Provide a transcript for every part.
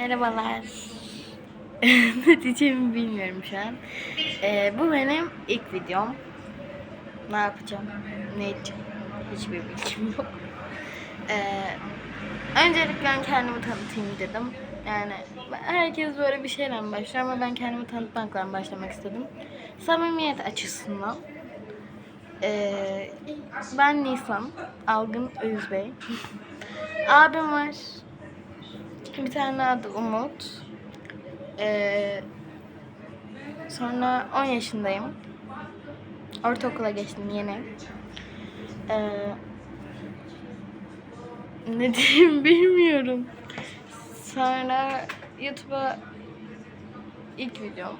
Merhabalar. ne diyeceğimi bilmiyorum şu an. Ee, bu benim ilk videom. Ne yapacağım? Ne edeceğim? Hiçbir bilgim yok. Ee, öncelikle ben kendimi tanıtayım dedim. Yani herkes böyle bir şeyle başlıyor ama ben kendimi tanıtmakla başlamak istedim. Samimiyet açısından. Ee, ben Nisan, Algın Özbey. Abim var. Bir tane adı Umut. Ee, sonra 10 yaşındayım. Ortaokula geçtim yeni. Ee, ne diyeyim bilmiyorum. Sonra YouTube'a ilk videom.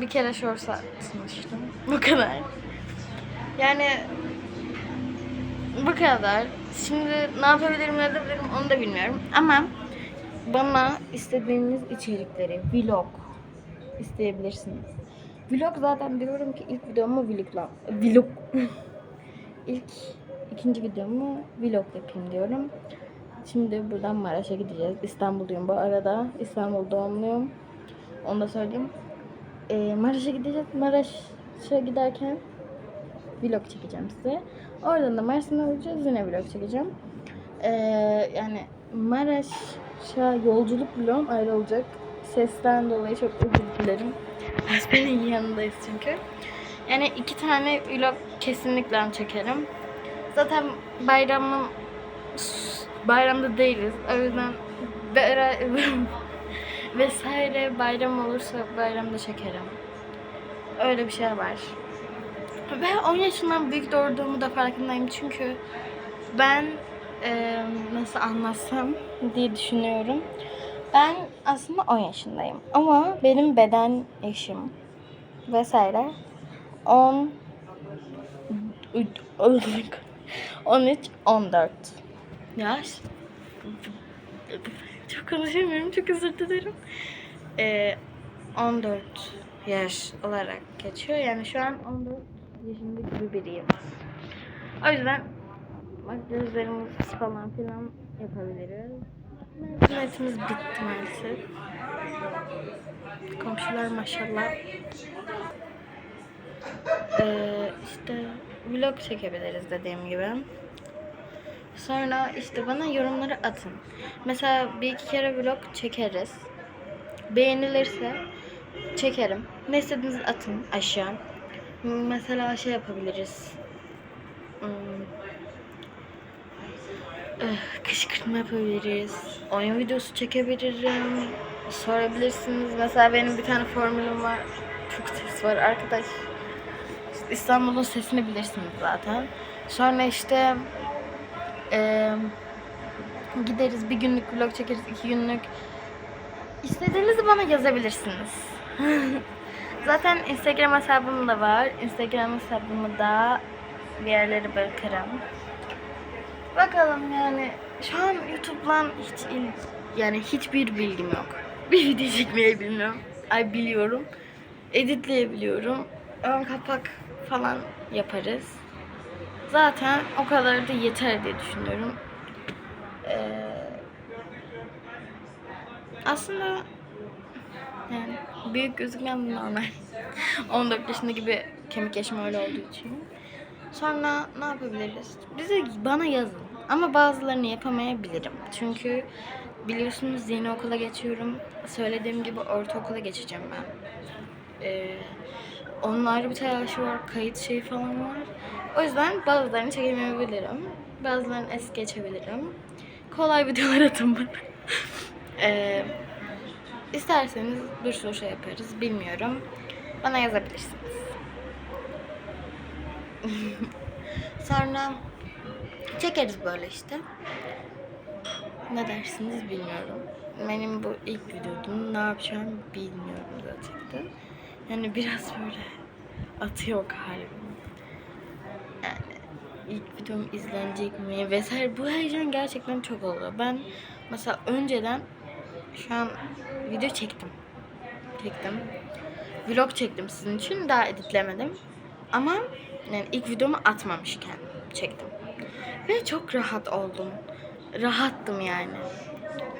Bir kere shorts atmıştım. Bu kadar. Yani bu kadar. Şimdi ne yapabilirim ne edebilirim onu da bilmiyorum. Ama bana istediğiniz içerikleri, vlog isteyebilirsiniz. Vlog zaten diyorum ki ilk videomu vlogla, vlog. ilk ikinci videomu vlog yapayım diyorum. Şimdi buradan Maraş'a gideceğiz. İstanbulluyum bu arada. İstanbul doğumluyum. Onu da söyleyeyim. Ee, Maraş'a gideceğiz. Maraş'a giderken vlog çekeceğim size. Oradan da Mersin'e olacağız. Yine vlog çekeceğim. Ee, yani Maraş'a yolculuk vlogum ayrı olacak. Sesten dolayı çok özür dilerim. Hasbenin yanındayız çünkü. Yani iki tane vlog kesinlikle çekerim. Zaten bayramın bayramda değiliz. O yüzden vesaire bayram olursa bayramda çekerim. Öyle bir şey var. Ve 10 yaşından büyük doğurduğumu da farkındayım çünkü ben e, nasıl anlatsam diye düşünüyorum. Ben aslında 10 yaşındayım ama benim beden yaşım vesaire 10 13 14 yaş. Çok konuşamıyorum çok özür dilerim. E, 14 yaş olarak geçiyor. Yani şu an 14 yaşında gibi biriyim. O yüzden makyajlarımız falan filan yapabiliriz. Mezuniyetimiz bitti maalesef. Komşular maşallah. Ee, işte vlog çekebiliriz dediğim gibi. Sonra işte bana yorumları atın. Mesela bir iki kere vlog çekeriz. Beğenilirse çekerim. Ne istediğinizi atın aşağı. Mesela şey yapabiliriz. Hmm. Eh, Kışkırtma yapabiliriz. Oyun videosu çekebilirim. Sorabilirsiniz. Mesela benim bir tane formülüm var. Çok ses var arkadaş. İstanbul'un sesini bilirsiniz zaten. Sonra işte eee, gideriz bir günlük vlog çekeriz, iki günlük. İstediğinizi bana yazabilirsiniz. Zaten Instagram hesabım da var. Instagram hesabımı da bir yerlere bırakırım. Bakalım yani şu an YouTube'la hiç il, yani hiçbir bilgim yok. Bir video çekmeyi bilmiyorum. Ay biliyorum. Editleyebiliyorum. Ön kapak falan yaparız. Zaten o kadar da yeter diye düşünüyorum. Ee, aslında yani büyük gözükmem de normal. 14 yaşında gibi kemik yaşım öyle olduğu için. Sonra ne yapabiliriz? Bize bana yazın. Ama bazılarını yapamayabilirim. Çünkü biliyorsunuz yeni okula geçiyorum. Söylediğim gibi ortaokula geçeceğim ben. Ee, onun ayrı bir telaşı var. Kayıt şeyi falan var. O yüzden bazılarını çekemeyebilirim. Bazılarını es geçebilirim. Kolay videolar atın bana. Ee, İsterseniz bir sürü şey yaparız. Bilmiyorum. Bana yazabilirsiniz. Sonra çekeriz böyle işte. Ne dersiniz bilmiyorum. Benim bu ilk videom. Ne yapacağım bilmiyorum gerçekten. Yani biraz böyle atıyor kalbim. Yani ilk videom izlenecek mi vesaire. Bu heyecan gerçekten çok oluyor. Ben mesela önceden şu an video çektim. Çektim. Vlog çektim sizin için. Daha editlemedim. Ama yani ilk videomu atmamışken çektim. Ve çok rahat oldum. Rahattım yani.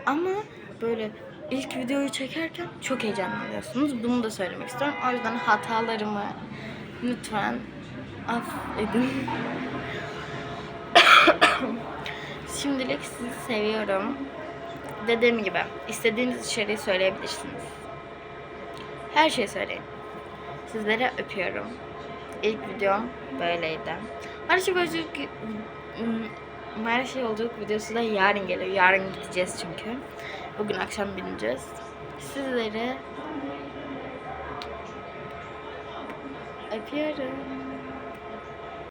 Ama böyle ilk videoyu çekerken çok heyecanlanıyorsunuz. Bunu da söylemek istiyorum. O yüzden hatalarımı lütfen affedin. Şimdilik sizi seviyorum. Dediğim gibi istediğiniz içeriği söyleyebilirsiniz. Her şeyi söyleyin. Sizlere öpüyorum. İlk videom böyleydi. Her şey yolculuk her şey yolculuk videosu da yarın geliyor. Yarın gideceğiz çünkü. Bugün akşam bineceğiz. Sizleri öpüyorum.